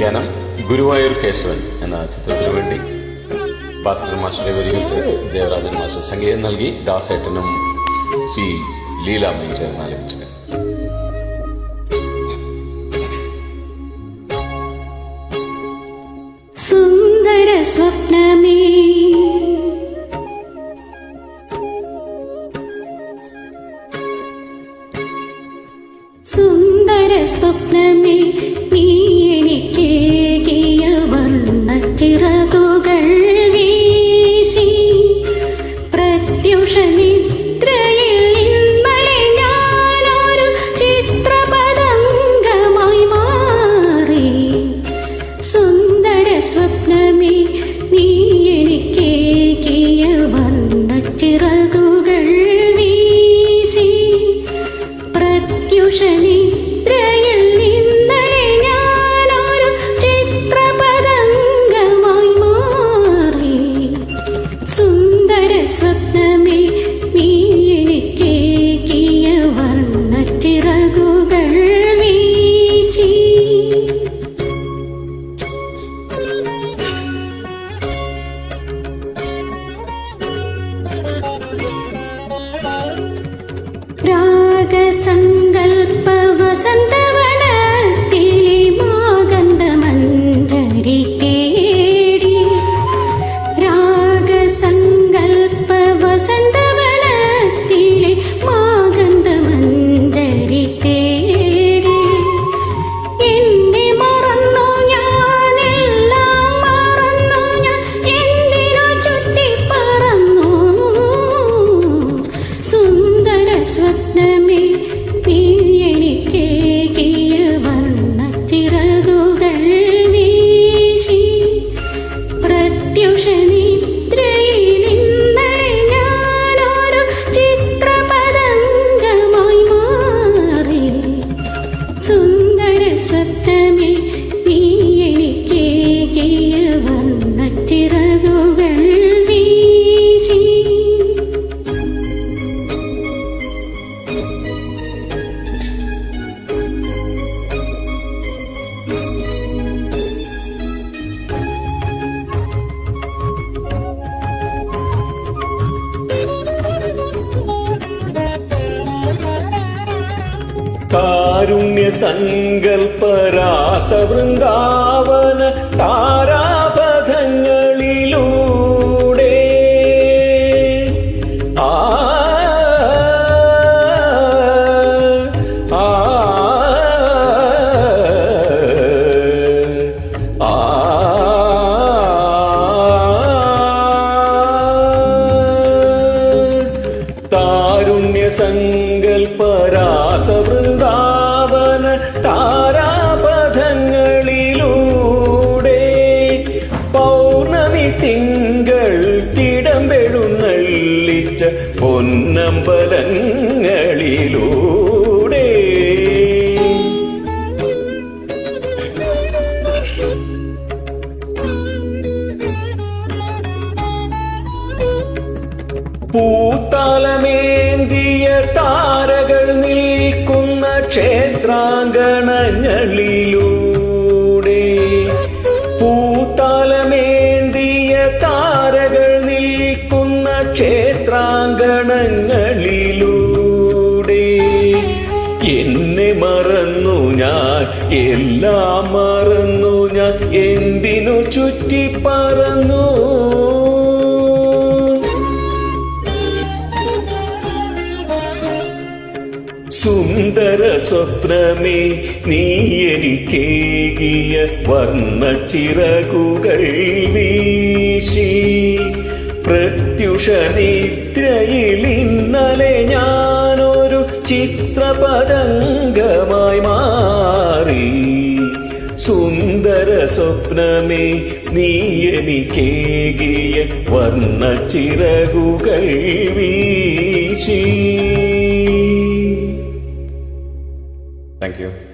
ഗാനം ഗുരുവായൂർ കേശവൻ എന്ന ചിത്രത്തിനു വേണ്ടി ഭാസ്കർ മാഷിന്റെ വരികൾക്ക് ദേവരാജൻ മാഷ് സംഗീതം നൽകി ദാസേട്ടനും ശ്രീ ലീലാമ്മയും ചേർന്ന് ആലപിച്ചത്. സുന്ദര സ്വപ്നമേ. സുന്ദര സ്വപ്നമേ. നീ encender. സുന്ദര സ്വപ്നമേ നീ എനിക്കേകിയ വർണച്ചിറകുകൾ കാരുണ്യ സങ്കൽപ്പരാസവൃന്ദാവന താരാപഥങ്ങളിലൂടെ സങ്കൽപ്പരാസവൃന്ദാവന താരാപഥങ്ങളിലൂടെ പൗർണമി തിങ്കൾ തിടമ്പെഴുന്നള്ളിച്ച പൊന്നമ്പലങ്ങളിലൂടെ. പൂത്താലമേന്തിയ താരകൾ നിൽക്കുന്ന ക്ഷേത്രാങ്കണങ്ങളിലൂടെ. പൂത്താലമേന്തിയ താരകൾ നിൽക്കുന്ന ക്ഷേത്രാങ്കണങ്ങളിലൂടെ. എന്നെ മറന്നു ഞാൻ എല്ലാം മറന്നു ഞാൻ എന്തിനു ചുറ്റി പറന്നു? സുന്ദര സ്വപ്നമേ നീ എനിക്കേകിയ വർണച്ചിറകുകൾ വീശി. പ്രത്യുഷ നിദ്രയിൽ ഇന്നലെ ഞാനൊരു ചിത്രപതംഗമായി മാറി. സുന്ദര സ്വപ്നമേ നീ എനിക്കേകിയ വർണച്ചിറകുകൾ വീശി. Thank you.